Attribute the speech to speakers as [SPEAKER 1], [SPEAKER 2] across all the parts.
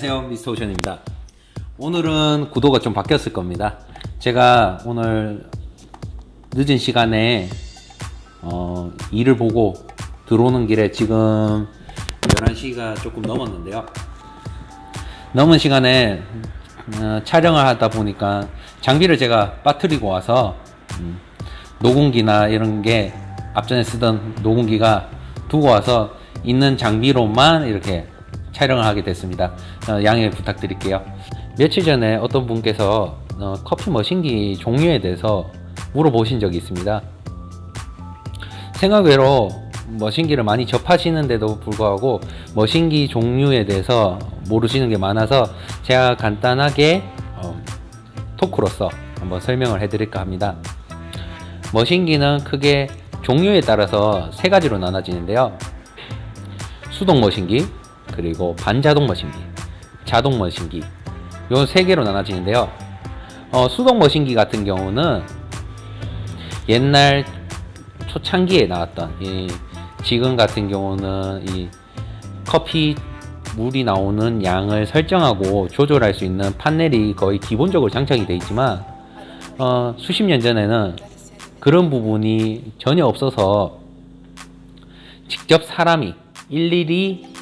[SPEAKER 1] 안녕하세요 미스터 오션입니다. 오늘은 구도가 좀 바뀌었을 겁니다. 제가 오늘 늦은 시간에 어, 일을 보고 들어오는 길에 지금 11시가 조금 넘었는데요. 넘은 시간에 어, 촬영을 하다 보니까 장비를 제가 빠뜨리고 와서 음, 녹음기나 이런 게 앞전에 쓰던 녹음기가 두고 와서 있는 장비로만 이렇게 촬영을 하게 됐습니다. 어, 양해 부탁드릴게요. 며칠 전에 어떤 분께서 어, 커피 머신기 종류에 대해서 물어보신 적이 있습니다. 생각외로 머신기를 많이 접하시는데도 불구하고 머신기 종류에 대해서 모르시는 게 많아서 제가 간단하게 어, 토크로서 한번 설명을 해드릴까 합니다. 머신기는 크게 종류에 따라서 세 가지로 나눠지는데요. 수동 머신기, 그리고 반자동 머신기, 자동 머신기 요 세 개로 나눠지는데요. 어, 수동 머신기 같은 경우는 옛날 초창기에 나왔던 이 지금 같은 경우는 이 커피 물이 나오는 양을 설정하고 조절할 수 있는 판넬이 거의 기본적으로 장착이 되어 있지만 어, 수십 년 전에는 그런 부분이 전혀 없어서 직접 사람이 일일이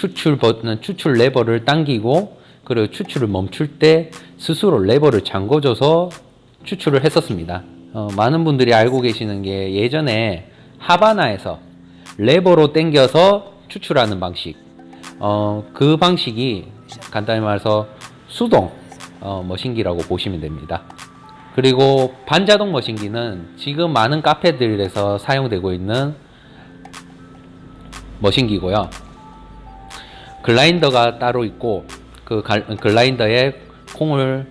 [SPEAKER 1] 추출 버튼, 추출 레버를 당기고 그리고 추출을 멈출 때 스스로 레버를 잠궈줘서 추출을 했었습니다. 어, 많은 분들이 알고 계시는 게 예전에 하바나에서 레버로 당겨서 추출하는 방식. 어, 그 방식이 간단히 말해서 수동 어, 머신기라고 보시면 됩니다. 그리고 반자동 머신기는 지금 많은 카페들에서 사용되고 있는 머신기고요. 글라인더가 따로 있고 그 갈- 글라인더에 콩을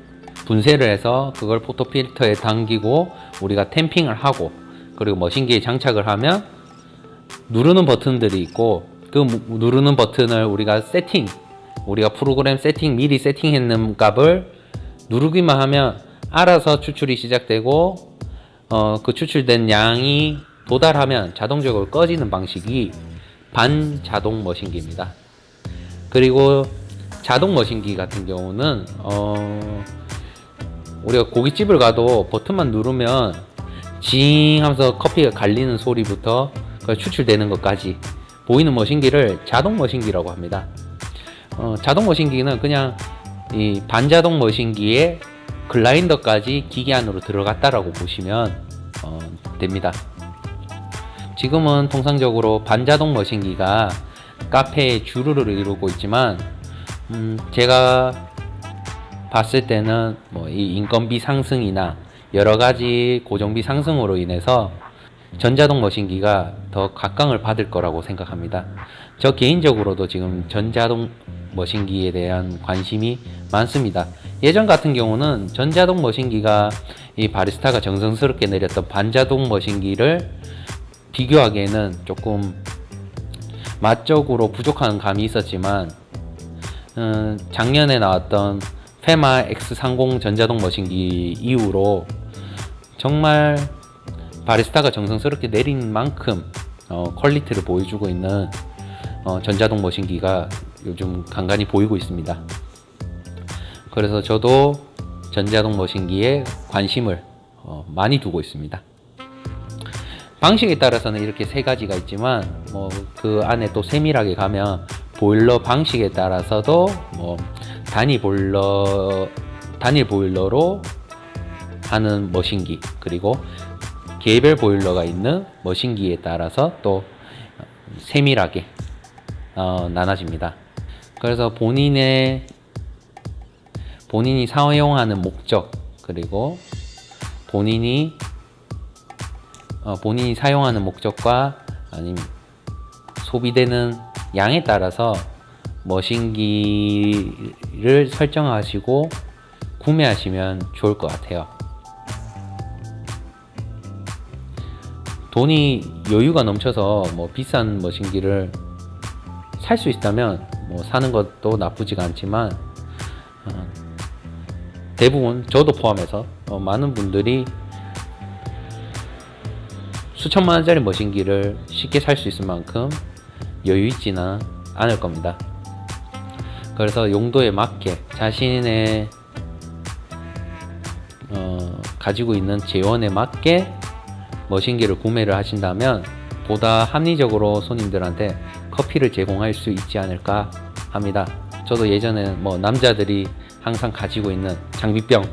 [SPEAKER 1] 분쇄를 해서 그걸 포토필터에 당기고 우리가 탬핑을 하고 그리고 머신기에 장착을 하면 누르는 버튼들이 있고 그 무- 누르는 버튼을 우리가 세팅 우리가 프로그램 세팅 미리 세팅했는 값을 누르기만 하면 알아서 추출이 시작되고 어, 그 추출된 양이 도달하면 자동적으로 꺼지는 방식이 반자동 머신기입니다. 그리고 자동 머신기 같은 경우는 어, 우리가 고깃집을 가도 버튼만 누르면 징 하면서 커피가 갈리는 소리부터 그 추출되는 것까지 보이는 머신기를 자동 머신기라고 합니다. 어, 자동 머신기는 그냥 이 반자동 머신기에 글라인더까지 기계 안으로 들어갔다라고 보시면 어, 됩니다. 지금은 통상적으로 반자동 머신기가 카페의 주류를 이루고 있지만 음, 제가 봤을 때는 뭐 이 인건비 상승이나 여러 가지 고정비 상승으로 인해서 전자동 머신기가 더 각광을 받을 거라고 생각합니다. 저 개인적으로도 지금 전자동 머신기에 대한 관심이 많습니다. 예전 같은 경우는 전자동 머신기가 이 바리스타가 정성스럽게 내렸던 반자동 머신기를 비교하기에는 조금 맛적으로 부족한 감이 있었지만 음, 작년에 나왔던 페마 X30 전자동 머신기 이후로 정말 바리스타가 정성스럽게 내린 만큼 어, 퀄리티를 보여주고 있는 어, 전자동 머신기가 요즘 간간히 보이고 있습니다. 그래서 저도 전자동 머신기에 관심을 어, 많이 두고 있습니다. 방식에 따라서는 이렇게 세 가지가 있지만 뭐 그 안에 또 세밀하게 가면 보일러 방식에 따라서도 뭐 단위 보일러 단일 보일러로 하는 머신기 그리고 개별 보일러가 있는 머신기에 따라서 또 세밀하게 어, 나눠집니다. 그래서 본인의 본인이 사용하는 목적 그리고 본인이 어, 본인이 사용하는 목적과 아니면 소비되는 양에 따라서 머신기를 설정하시고 구매하시면 좋을 것 같아요. 돈이 여유가 넘쳐서 뭐 비싼 머신기를 살 수 있다면 뭐 사는 것도 나쁘지가 않지만 어, 대부분 저도 포함해서 어, 많은 분들이 수천만 원짜리 머신기를 쉽게 살 수 있을 만큼 여유 있지는 않을 겁니다. 그래서 용도에 맞게 자신의 어, 가지고 있는 재원에 맞게 머신기를 구매를 하신다면 보다 합리적으로 손님들한테 커피를 제공할 수 있지 않을까 합니다. 저도 예전에 뭐 남자들이 항상 가지고 있는 장비병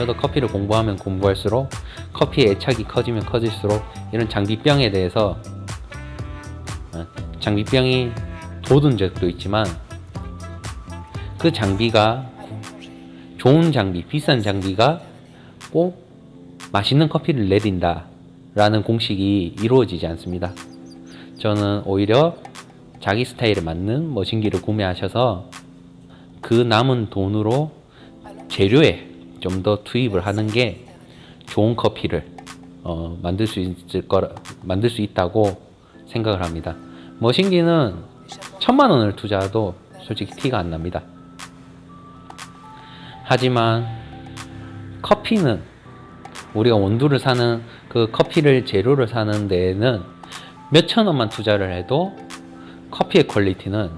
[SPEAKER 1] 저도 커피를 공부하면 공부할수록 커피의 애착이 커지면 커질수록 이런 장비병에 대해서 어, 장비병이 돋은 적도 있지만 그 장비가 좋은 장비, 비싼 장비가 꼭 맛있는 커피를 내린다 라는 공식이 이루어지지 않습니다. 저는 오히려 자기 스타일에 맞는 머신기를 구매하셔서 그 남은 돈으로 재료에 좀 더 투입을 하는 게 좋은 커피를 어, 만들 수 있을 거라 만들 수 있다고 생각을 합니다. 머신기는 천만 원을 투자해도 솔직히 티가 안 납니다. 하지만 커피는 우리가 원두를 사는 그 커피를 재료를 사는 데에는 몇천 원만 투자를 해도 커피의 퀄리티는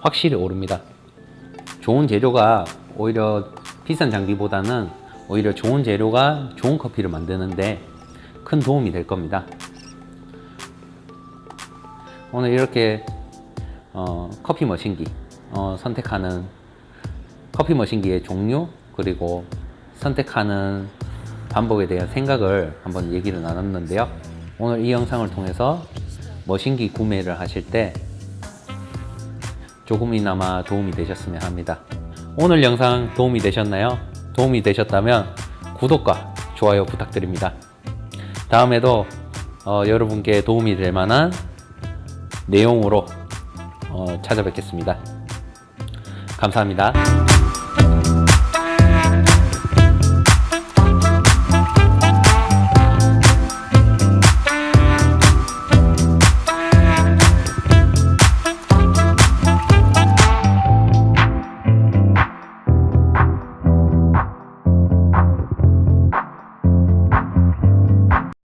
[SPEAKER 1] 확실히 오릅니다. 좋은 재료가 오히려 비싼 장비보다는 오히려 좋은 재료가 좋은 커피를 만드는데 큰 도움이 될 겁니다. 오늘 이렇게 어, 커피 머신기 어, 선택하는 커피 머신기의 종류 그리고 선택하는 방법에 대한 생각을 한번 얘기를 나눴는데요. 오늘 이 영상을 통해서 머신기 구매를 하실 때 조금이나마 도움이 되셨으면 합니다. 오늘 영상 도움이 되셨나요? 도움이 되셨다면 구독과 좋아요 부탁드립니다. 다음에도 어, 여러분께 도움이 될 만한 내용으로 어, 찾아뵙겠습니다. 감사합니다.